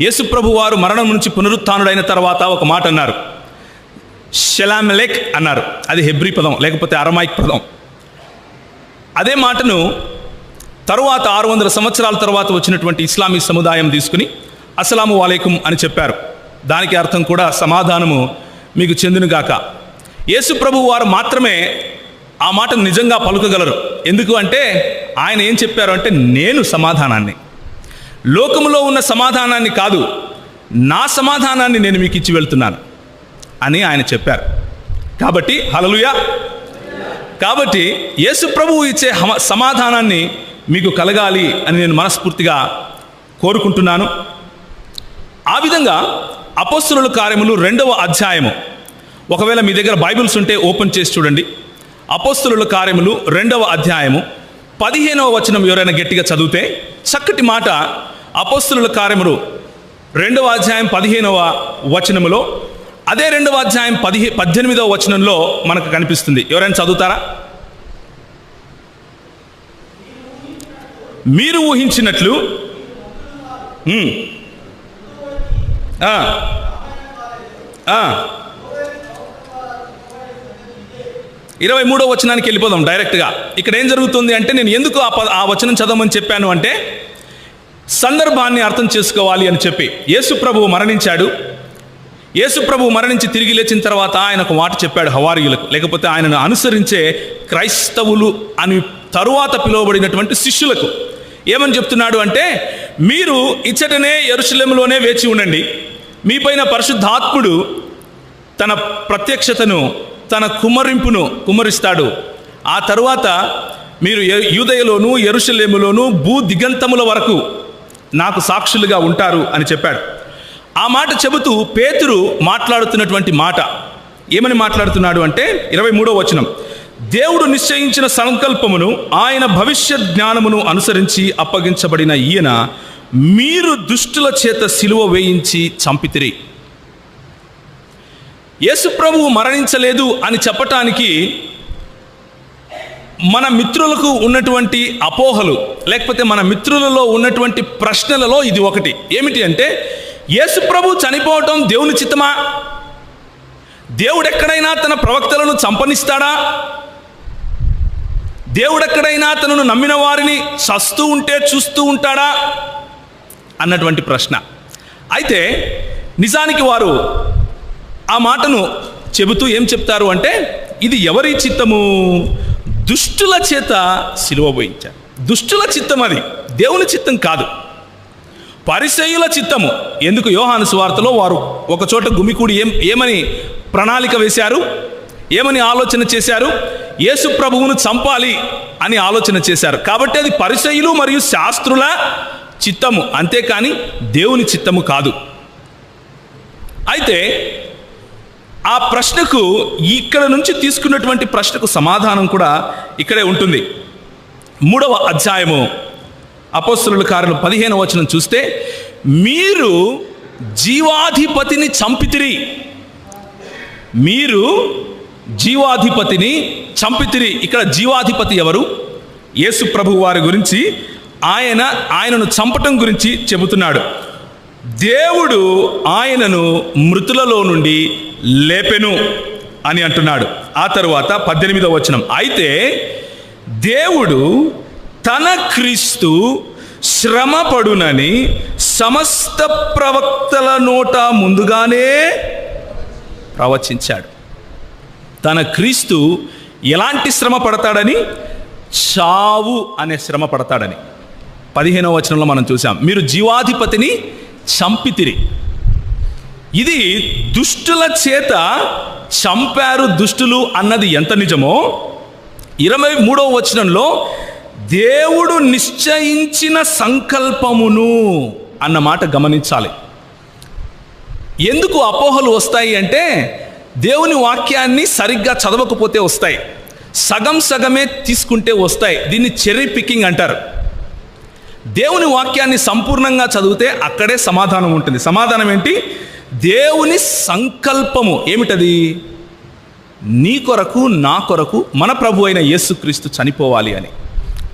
యేసుప్రభు వారు మరణం నుంచి పునరుత్డైన తర్వాత ఒక మాట అన్నారు. షెలామెలెక్ అన్నారు. అది హెబ్రీ పదం లేకపోతే అరమాయిక్ పదం. అదే మాటను తరువాత ఆరు వందల సంవత్సరాల తర్వాత వచ్చినటువంటి ఇస్లామీ సముదాయం తీసుకుని అస్సలాము వాలేకుం అని చెప్పారు. దానికి అర్థం కూడా సమాధానము మీకు చెందునుగాక యేసుప్రభు వారు మాత్రమే ఆ మాటను నిజంగా పలుకగలరు. ఎందుకు అంటే ఆయన ఏం చెప్పారు అంటే నేను సమాధానాన్ని. లోకములో ఉన్న సమాధానాన్ని కాదు నా సమాధానాన్ని నేను మీకు ఇచ్చి వెళ్తున్నాను అని ఆయన చెప్పారు. కాబట్టి హలలుయా కాబట్టి యేసు ప్రభువు ఇచ్చే హమ- సమాధానాన్ని మీకు కలగాలి అని నేను మనస్ఫూర్తిగా కోరుకుంటున్నాను. ఆ విధంగా అపస్సుల కార్యములు రెండవ అధ్యాయము. ఒకవేళ మీ దగ్గర బైబిల్స్ ఉంటే ఓపెన్ చేసి చూడండి. అపస్సుల కార్యములు రెండవ అధ్యాయము. పదిహేనవ వచనం ఎవరైనా గట్టిగా చదివితే చక్కటి మాట అపోస్తుల కార్యములు రెండవ అధ్యాయం పదిహేనవ వచనములో అదే రెండవ అధ్యాయం పదిహే పద్దెనిమిదవ వచనంలో మనకు కనిపిస్తుంది. ఎవరైనా చదువుతారా? మీరు ఊహించినట్లు ఇరవై మూడో వచనానికి వెళ్ళిపోదాం డైరెక్ట్గా. ఇక్కడ ఏం జరుగుతుంది అంటే నేను ఎందుకు ఆ ప- ఆ వచనం చదవమని చెప్పాను అంటే సందర్భాన్ని అర్థం చేసుకోవాలి అని చెప్పి యేసు ప్రభువు మరణించాడు. యేసు ప్రభువు మరణించి తిరిగి లేచిన తర్వాత ఆయన ఒక మాట చెప్పాడు హవారీయులకు. లేకపోతే ఆయనను అనుసరించే క్రైస్తవులు అని తరువాత పిలువబడినటువంటి శిష్యులకు. ఏమని చెప్తున్నాడు అంటే మీరు ఇచ్చటనే ఎరుశలేములోనే వేచి ఉండండి. మీపైన పరిశుద్ధాత్ముడు తన ప్రత్యక్షతను తన కుమ్మరింపును కుమ్మరిస్తాడు ఆ తరువాత మీరు యూదయలోను ఎరుశలేములోను భూ దిగంతముల వరకు నాకు సాక్షులుగా ఉంటారు అని చెప్పాడు. ఆ మాట చెబుతూ పేతురు మాట్లాడుతున్నటువంటి మాట ఏమని మాట్లాడుతున్నాడు అంటే ఇరవై మూడో వచనం. దేవుడు నిశ్చయించిన సంకల్పమును ఆయన భవిష్యత్ జ్ఞానమును అనుసరించి అప్పగించబడిన ఈయన మీరు దుష్టుల చేత సిలువ వేయించి చంపితిరి. యేసు ప్రభువు మరణించలేదు అని చెప్పటానికి మన మిత్రులకు ఉన్నటువంటి అపోహలు లేకపోతే మన మిత్రులలో ఉన్నటువంటి ప్రశ్నలలో ఇది ఒకటి. ఏమిటి అంటే యేసు ప్రభు చనిపోవటం దేవుని చిత్తమా? దేవుడెక్కడైనా తన ప్రవక్తలను చంపనిస్తాడా? దేవుడెక్కడైనా తనను నమ్మిన వారిని చస్తూ ఉంటే చూస్తూ ఉంటాడా? అన్నటువంటి ప్రశ్న. అయితే నిజానికి వారు ఆ మాటను చెబుతూ ఏం చెప్తారు అంటే ఇది ఎవరి చిత్తము? దుష్టుల చేత సిలువ పోయించారు. దుష్టుల చిత్తం అది. దేవుని చిత్తం కాదు. పరిసయుల చిత్తము. ఎందుకు యోహాను సువార్తలో వారు ఒకచోట గుమికూడి ఏం ఏమని ప్రణాళిక వేశారు? ఏమని ఆలోచన చేశారు? యేసు ప్రభువును చంపాలి అని ఆలోచన చేశారు. కాబట్టి అది పరిసయులు మరియు శాస్త్రుల చిత్తము. అంతేకాని దేవుని చిత్తము కాదు. అయితే ఆ ప్రశ్నకు ఇక్కడ నుంచి తీసుకున్నటువంటి ప్రశ్నకు సమాధానం కూడా ఇక్కడే ఉంటుంది. మూడవ అధ్యాయము అపోస్తుల కార్యం పదిహేను వచనం చూస్తే మీరు జీవాధిపతిని చంపితిరి. మీరు జీవాధిపతిని చంపితిరి. ఇక్కడ జీవాధిపతి ఎవరు? యేసు ప్రభు వారి గురించి ఆయన ఆయనను చంపటం గురించి చెబుతున్నాడు. దేవుడు ఆయనను మృతులలో నుండి లేపెను అని అంటున్నాడు. ఆ తరువాత పద్దెనిమిదవ వచనం. అయితే దేవుడు తన క్రీస్తు శ్రమపడునని సమస్త ప్రవక్తల నోట ముందుగానే ప్రవచించాడు. తన క్రీస్తు ఎలాంటి శ్రమ పడతాడని? చావు అనే శ్రమ పడతాడని. పదిహేనవ వచనంలో మనం చూసాం. మీరు జీవాధిపతిని చంపితిరి. ఇది దుష్టుల చేత చంపారు దుష్టులు అన్నది ఎంత నిజమో? ఇరవై మూడవ వచనంలో దేవుడు నిశ్చయించిన సంకల్పమును అన్న మాట గమనించాలి. ఎందుకు అపోహలు వస్తాయి అంటే దేవుని వాక్యాన్ని సరిగ్గా చదవకపోతే వస్తాయి. సగం సగమే తీసుకుంటే వస్తాయి. దీన్ని చెర్రీ పికింగ్ అంటారు. దేవుని వాక్యాన్ని సంపూర్ణంగా చదివితే అక్కడే సమాధానం ఉంటుంది. సమాధానం ఏంటి? దేవుని సంకల్పము. ఏమిటది? నీ కొరకు నా కొరకు మన ప్రభు అయిన యేసుక్రీస్తు చనిపోవాలి అని.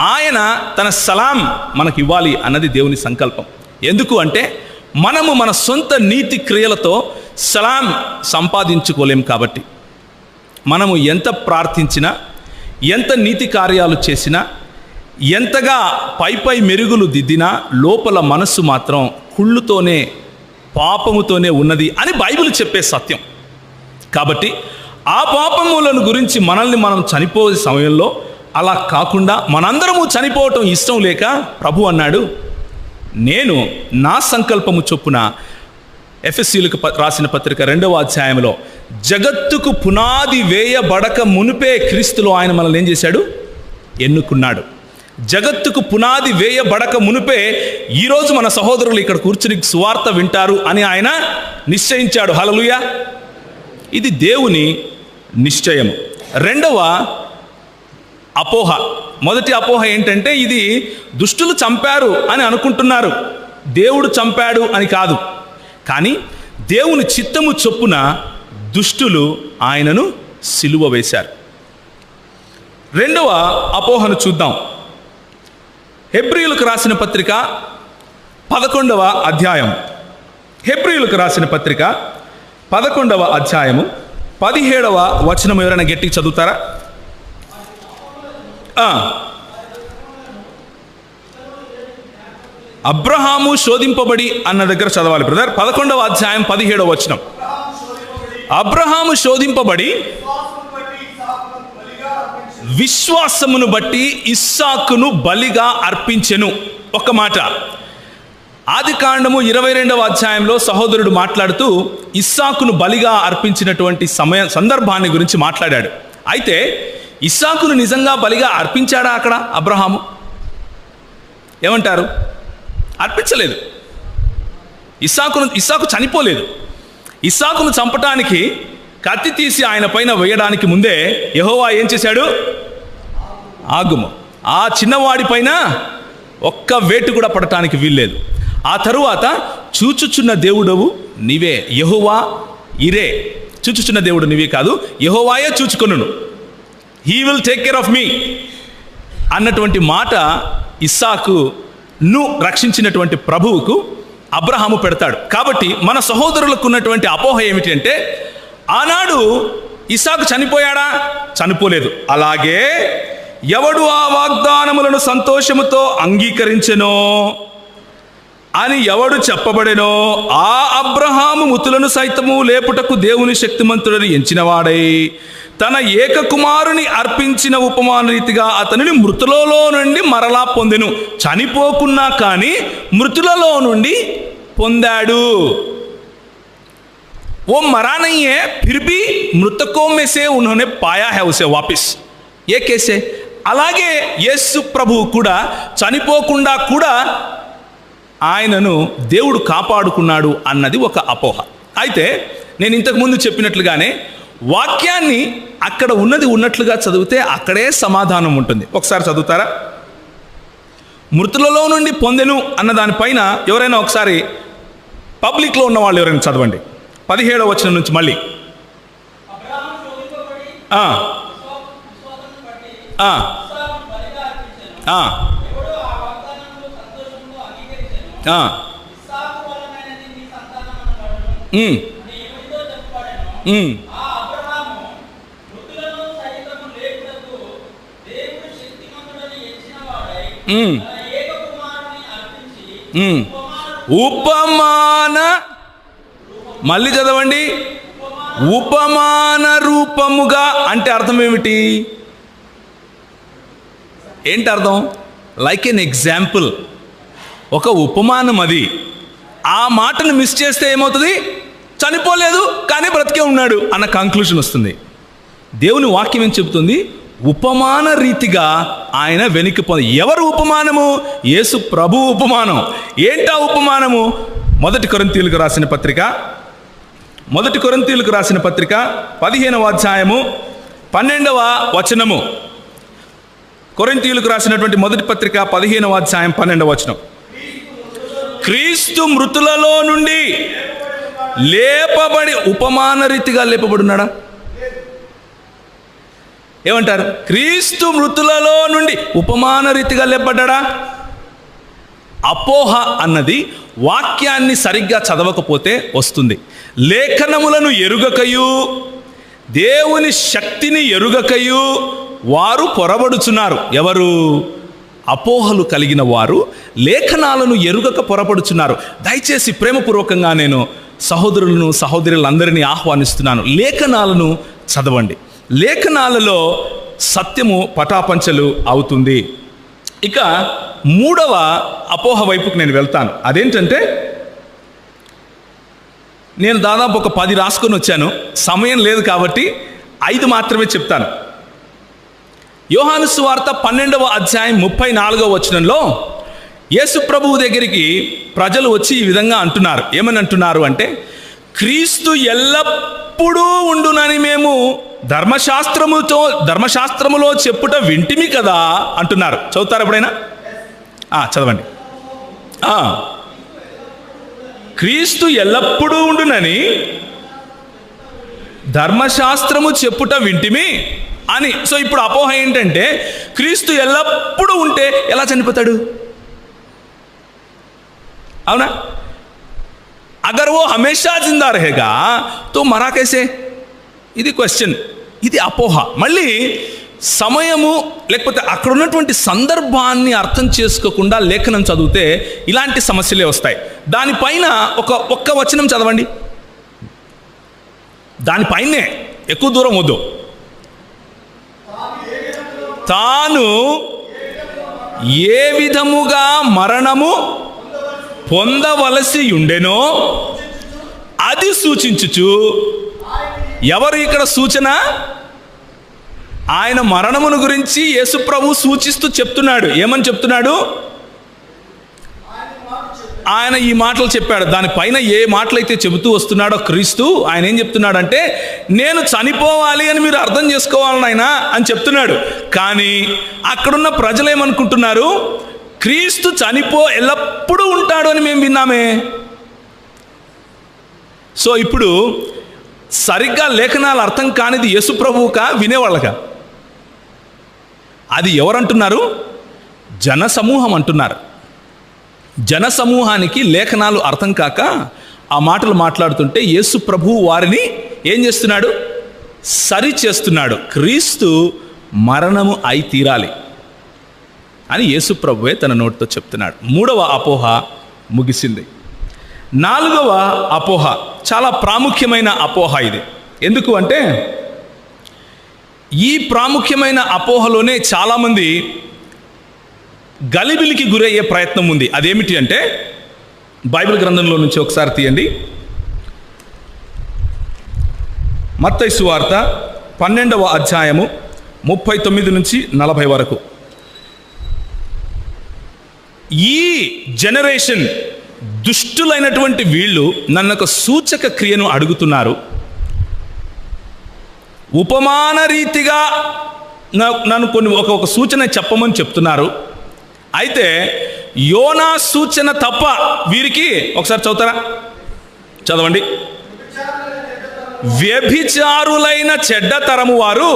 ఆయన తన సలాం మనకి ఇవ్వాలి అన్నది దేవుని సంకల్పం. ఎందుకు అంటే మనము మన సొంత నీతి క్రియలతో సలాం సంపాదించుకోలేం కాబట్టి. మనము ఎంత ప్రార్థించినా ఎంత నీతి కార్యాలు చేసినా ఎంతగా పైపై మెరుగులు దిద్దినా లోపల మనస్సు మాత్రం కుళ్ళుతోనే పాపముతోనే ఉన్నది అని బైబిల్ చెప్పే సత్యం. కాబట్టి ఆ పాపములను గురించి మనల్ని మనం చనిపోయే సమయంలో అలా కాకుండా మనందరము చనిపోవటం ఇష్టం లేక ప్రభు అన్నాడు నేను నా సంకల్పము చొప్పున ఎఫ్ఎస్సీలకు రాసిన పత్రిక రెండవ అధ్యాయంలో జగత్తుకు పునాది వేయబడక మునిపే క్రీస్తులో ఆయన మనల్ని ఏం చేశాడు? ఎన్నుకున్నాడు. జగత్తుకు పునాది వేయబడక మునిపే ఈరోజు మన సహోదరులు ఇక్కడ కూర్చుని సువార్త వింటారు అని ఆయన నిశ్చయించాడు. హలలుయ ఇది దేవుని నిశ్చయం రెండవ అపోహ. మొదటి అపోహ ఏంటంటే ఇది దుష్టులు చంపారు అని అనుకుంటున్నారు. దేవుడు చంపాడు అని కాదు. కానీ దేవుని చిత్తము చొప్పున దుష్టులు ఆయనను సిలువ వేశారు. రెండవ అపోహను చూద్దాం. హెబ్రియులకు రాసిన పత్రిక పదకొండవ అధ్యాయం. హెబ్రియులకు రాసిన పత్రిక పదకొండవ అధ్యాయము పదిహేడవ వచనం ఎవరైనా గట్టికి చదువుతారా? అబ్రహాము శోధింపబడి అన్న దగ్గర చదవాలి బ్రదర్. పదకొండవ అధ్యాయం పదిహేడవ వచనం. అబ్రహాము శోధింపబడి విశ్వాసమును బట్టి ఇస్సాకును బలిగా అర్పించెను. ఒక మాట. ఆది కాండము ఇరవై రెండవ అధ్యాయంలో సహోదరుడు మాట్లాడుతూ ఇస్సాకును బలిగా అర్పించినటువంటి సమయ సందర్భాన్ని గురించి మాట్లాడాడు. అయితే ఇస్సాకును నిజంగా బలిగా అర్పించాడా అక్కడ అబ్రహాము? ఏమంటారు? అర్పించలేదు. ఇస్సాకును ఇస్సాకు చనిపోలేదు. ఇస్సాకును చంపటానికి కత్తి తీసి ఆయన పైన వేయడానికి ముందే యహోవా ఏం చేశాడు? ఆగుము. ఆ చిన్నవాడి పైన ఒక్క వేటు కూడా పడటానికి వీల్లేదు. ఆ తరువాత చూచుచున్న దేవుడవు నీవే యహువా ఇరే. చూచుచున్న దేవుడు నీవే కాదు యెహోవాయే చూచుకొను he will take care of me అన్నటువంటి మాట ఇస్సాకు ను రక్షించినటువంటి ప్రభువుకు అబ్రహాము పెడతాడు. కాబట్టి మన సహోదరులకు ఉన్నటువంటి అపోహ ఏమిటి అంటే ఆనాడు ఇసాకు చనిపోయాడా? చనిపోలేదు. అలాగే ఎవడు ఆ వాగ్దానములను సంతోషముతో అంగీకరించెనో అని ఎవడు చెప్పబడెనో ఆ అబ్రహాము ముతులను సైతము లేపుటకు దేవుని శక్తిమంతుడని ఎంచినవాడై తన ఏక కుమారుని అర్పించిన ఉపమాన రీతిగా అతనిని మృతులలో నుండి మరలా పొందెను చనిపోకున్నా కానీ మృతులలో నుండి పొందాడు वो मरा नहीं है फिर भी मृतकों में से उन्होंने पाया है उसे वापिस ये कैसे అలాగే యేసు ప్రభువు కూడా చనిపోకుండా కూడా ఆయనను దేవుడు కాపాడుకున్నాడు అన్నది ఒక అపోహ. అయితే నేను ఇంతకుముందు చెప్పినట్లుగానే వాక్యాన్ని అక్కడ ఉన్నది ఉన్నట్లుగా చదివితే అక్కడే సమాధానం ఉంటుంది. ఒకసారి చదువుతారా? మృతులలో నుండి పొందెను అన్న దానిపైన ఎవరైనా ఒకసారి పబ్లిక్లో ఉన్న వాళ్ళు ఎవరైనా చదవండి. పదిహేడవ వచనం నుంచి మళ్ళీ ఆ. ఆ. ఆ. ఆ. ఉమ్. ఉమ్. ఉమ్. ఉమ్. ఉపమాన మళ్ళీ చదవండి. ఉపమాన రూపముగా అంటే అర్థం ఏమిటి? ఏంటి అర్థం? లైక్ ఎన్ ఎగ్జాంపుల్ ఒక ఉపమానం అది. ఆ మాటను మిస్ చేస్తే ఏమవుతుంది? చనిపోలేదు కానీ బ్రతికే ఉన్నాడు అన్న కంక్లూషన్ వస్తుంది. దేవుని వాక్యం ఏం చెబుతుంది? ఉపమాన రీతిగా ఆయన వెనక్కి పొంది ఎవరు ఉపమానము? యేసు ప్రభు ఉపమానం. ఏంటా ఉపమానము? మొదటి కొరంతీలకు రాసిన పత్రిక. మొదటి కొరంతీలకు రాసిన పత్రిక పదిహేనవ అధ్యాయము పన్నెండవ వచనము. కొరింతీయులకు రాసినటువంటి మొదటి పత్రిక పదిహేనవ అధ్యాయం పన్నెండవ వచనం. క్రీస్తు మృతులలో నుండి లేపబడి ఉపమాన రీతిగా లేపబడున్నాడా? ఏమంటారు? క్రీస్తు మృతులలో నుండి ఉపమాన రీతిగా లేపబడ్డా అపోహ అన్నది వాక్యాన్ని సరిగ్గా చదవకపోతే వస్తుంది. లేఖనములను ఎరుగకయు దేవుని శక్తిని ఎరుగకయు వారు పొరబడుచున్నారు. ఎవరు? అపోహలు కలిగిన వారు లేఖనాలను ఎరుగక పొరపడుచున్నారు దయచేసి ప్రేమపూర్వకంగా నేను సహోదరులను సహోదరులందరినీ ఆహ్వానిస్తున్నాను. లేఖనాలను చదవండి. లేఖనాలలో సత్యము పటాపంచలు అవుతుంది. ఇక మూడవ అపోహ వైపుకు నేను వెళ్తాను. అదేంటంటే నేను దాదాపు ఒక పది రాసుకొని వచ్చాను. సమయం లేదు కాబట్టి ఐదు మాత్రమే చెప్తాను. యోహాను సువార్త పన్నెండవ అధ్యాయం ముప్పై నాలుగవ వచనంలో యేసు ప్రభువు దగ్గరికి ప్రజలు వచ్చి ఈ విధంగా అంటున్నారు. ఏమని అంటున్నారు అంటే క్రీస్తు ఎల్లప్పుడూ ఉండునని మేము ధర్మశాస్త్రముతో ధర్మశాస్త్రములో చెప్పుట వింటిమి కదా అంటున్నారు. చదువుతారు ఎప్పుడైనా? చదవండి. క్రీస్తు ఎల్లప్పుడూ ఉండునని ధర్మశాస్త్రము చెప్పుట వింటిమి అని. సో ఇప్పుడు అపోహ ఏంటంటే క్రీస్తు ఎల్లప్పుడూ ఉంటే ఎలా చనిపోతాడు? అవునా? అగర్ ఓ హమేషా జిందా రహేగా తో మరాకేసే ఇది క్వశ్చన్ ఇది అపోహ. మళ్ళీ సమయము లేకపోతే అక్కడ ఉన్నటువంటి సందర్భాన్ని అర్థం చేసుకోకుండా లేఖనం చదివితే ఇలాంటి సమస్యలే వస్తాయి. దానిపైన ఒక ఒక్క వచనం చదవండి. దానిపైనే ఎక్కువ దూరం వద్దు. తాను ఏ విధముగా మరణము పొందవలసి ఉండెనో అది సూచించుచు. ఎవరు ఇక్కడ సూచన? ఆయన మరణమును గురించి యేసుప్రభు సూచిస్తూ చెప్తున్నాడు. ఏమని చెప్తున్నాడు? ఆయన ఈ మాటలు చెప్పాడు. దానిపైన ఏ మాటలైతే చెబుతూ వస్తున్నాడో క్రీస్తు ఆయన ఏం చెప్తున్నాడంటే నేను చనిపోవాలి అని మీరు అర్థం చేసుకోవాలని ఆయన అని చెప్తున్నాడు. కానీ అక్కడున్న ప్రజలు ఏమనుకుంటున్నారు? క్రీస్తు చనిపో ఎల్లప్పుడూ ఉంటాడు అని మేము విన్నామే. సో ఇప్పుడు సరిగ్గా లేఖనాలు అర్థం కానిది యేసు ప్రభువుకా వినేవాళ్ళక? అది ఎవరంటున్నారు? జన సమూహం అంటున్నారు. జన సమూహానికి లేఖనాలు అర్థం కాక ఆ మాటలు మాట్లాడుతుంటే యేసు ప్రభు వారిని ఏం చేస్తున్నాడు? సరి చేస్తున్నాడు. క్రీస్తు మరణము అయి తీరాలి అని యేసుప్రభువే తన నోటితో చెప్తున్నాడు. మూడవ అపోహ ముగిసింది. నాలుగవ అపోహ చాలా ప్రాముఖ్యమైన అపోహ ఇది. ఎందుకు అంటే ఈ ప్రాముఖ్యమైన అపోహలోనే చాలామంది గలిబిలికి గురయ్యే ప్రయత్నం ఉంది. అదేమిటి అంటే బైబిల్ గ్రంథంలో నుంచి ఒకసారి తీయండి. మత్తైసు వార్త పన్నెండవ అధ్యాయము ముప్పై తొమ్మిది నుంచి నలభై వరకు. ఈ జనరేషన్ దుష్టులైనటువంటి వీళ్ళు నన్ను ఒక సూచక క్రియను అడుగుతున్నారు. ఉపమాన రీతిగా నన్ను కొన్ని ఒక సూచన చెప్పమని చెప్తున్నారు. అయితే యోనా సూచన తప్ప వీరికి ఒకసారి చదువుతారా? చదవండి. వ్యభిచారులైన చెడ్డ తరము వారు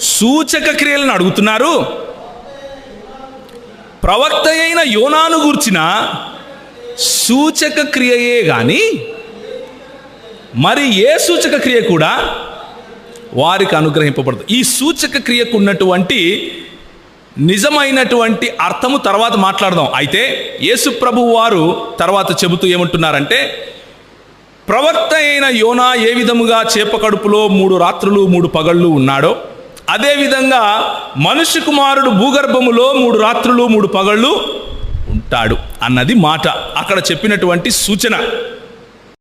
సూచక క్రియలను అడుగుతున్నారు. ప్రవక్త అయిన యోనాను గూర్చిన సూచక క్రియయే కానీ మరి ఏ సూచక క్రియ కూడా వారికి అనుగ్రహింపబడదు. ఈ సూచక క్రియకు ఉన్నటువంటి నిజమైనటువంటి అర్థము తర్వాత మాట్లాడదాం. అయితే యేసు ప్రభు వారు తర్వాత చెబుతూ ఏమంటున్నారంటే ప్రవక్త అయిన యోనా ఏ విధముగా చేప కడుపులో మూడు రాత్రులు మూడు పగళ్ళు ఉన్నాడో అదేవిధంగా మనుష్య కుమారుడు భూగర్భములో మూడు రాత్రులు మూడు పగళ్ళు ఉంటాడు అన్నది మాట. అక్కడ చెప్పినటువంటి సూచన.